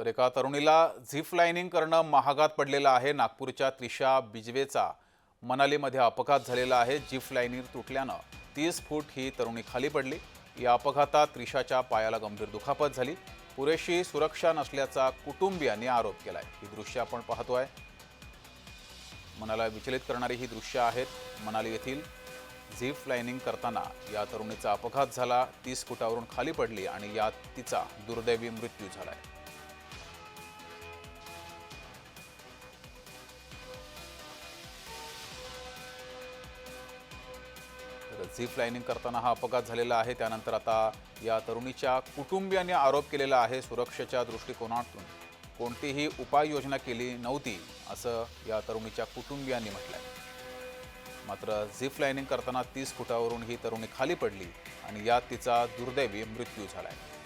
तर एका तरुणीला झिप लाईनिंग करणं महागात पडलेलं आहे. नागपूरच्या त्रिशा बिजवेचा मनालीमध्ये अपघात झालेला आहे. झिप लाईनिंग तुटल्यानं तीस फूट ही तरुणी खाली पडली. या अपघातात त्रिशाच्या पायाला गंभीर दुखापत झाली. पुरेशी सुरक्षा नसल्याचा कुटुंबियांनी आरोप केलाय. ही दृश्य आपण पाहतोय. मनाला विचलित करणारी ही दृश्य आहेत. मनाली येथील झिप लाईनिंग करताना या तरुणीचा अपघात झाला. तीस फुटावरून खाली पडली आणि यात तिचा दुर्दैवी मृत्यू झालाय. तर झिप लाईनिंग करताना हा अपघात झालेला आहे. त्यानंतर आता या तरुणीच्या कुटुंबियांनी आरोप केलेला आहे सुरक्षेच्या दृष्टिकोनातून. कोणतीही उपाययोजना केली नव्हती असं या तरुणीच्या कुटुंबियांनी म्हटलंय. मात्र झिप लाईनिंग करताना तीस फुटावरून ही तरुणी खाली पडली आणि यात तिचा दुर्दैवी मृत्यू झाला आहे